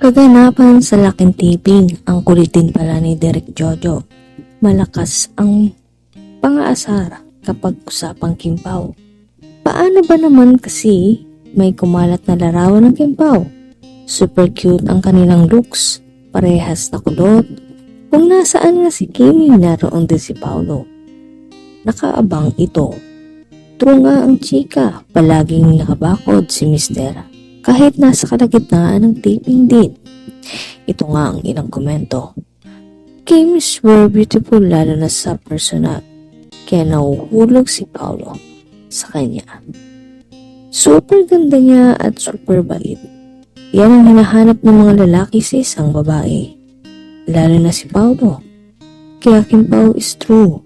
Kaganapan sa laking tiping, ang kulitin pala ni Derek Jojo. Malakas ang pangaasar kapag usapang kimpaw. Paano ba naman kasi may kumalat na larawan ng kimpaw? Super cute ang kanilang looks, parehas na kulot. Kung nasaan nga si Kimi, naroon din si Paolo. Nakaabang ito. True nga ang chika, palaging nakabakod si Mistera kahit nasa kalagitnaan ng taping din. Ito nga ang ilang komento. Games were beautiful lalo na sa personal, kaya nahuhulog si Paolo sa kanya. Super ganda niya at super bait. Yan ang hinahanap ng mga lalaki sa isang babae. Lalo na si Paolo. Kaya Kim Pao is true.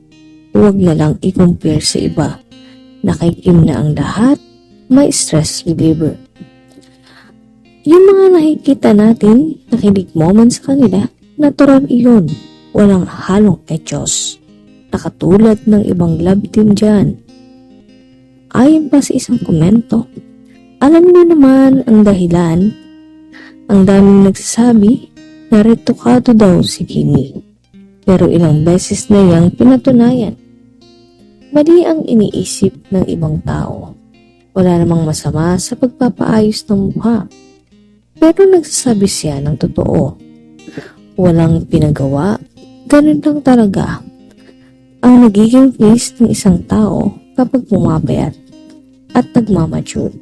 Huwag na lang i-compare sa iba. Nakikim na ang lahat, may stress reliever. Yung mga nakikita natin, nakinig moments sa kanila, natural iyon. Walang halong etyos. Nakatulad ng ibang love team dyan. Ayon pa sa isang komento, alam niyo naman ang dahilan. Ang daming nagsasabi na retokado daw si Kimi. Pero ilang beses na niyang pinatunayan. Mali ang iniisip ng ibang tao. Wala namang masama sa pagpapaayos ng mukha. Pero nagsasabi siya ng totoo. Walang pinagawa, ganun lang talaga. Ang nagiging face ng isang tao kapag pumapayat at nagmamature.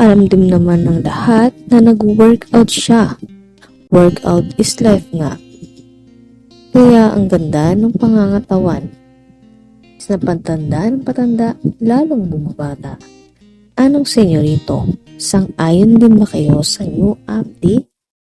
Alam din naman ng lahat na nag-workout siya. Workout is life nga. Kaya ang ganda ng pangangatawan. Sa pantanda ng patanda, lalong bumabata. Anong senyorito? Sang-ayon din ba kayo sa new update?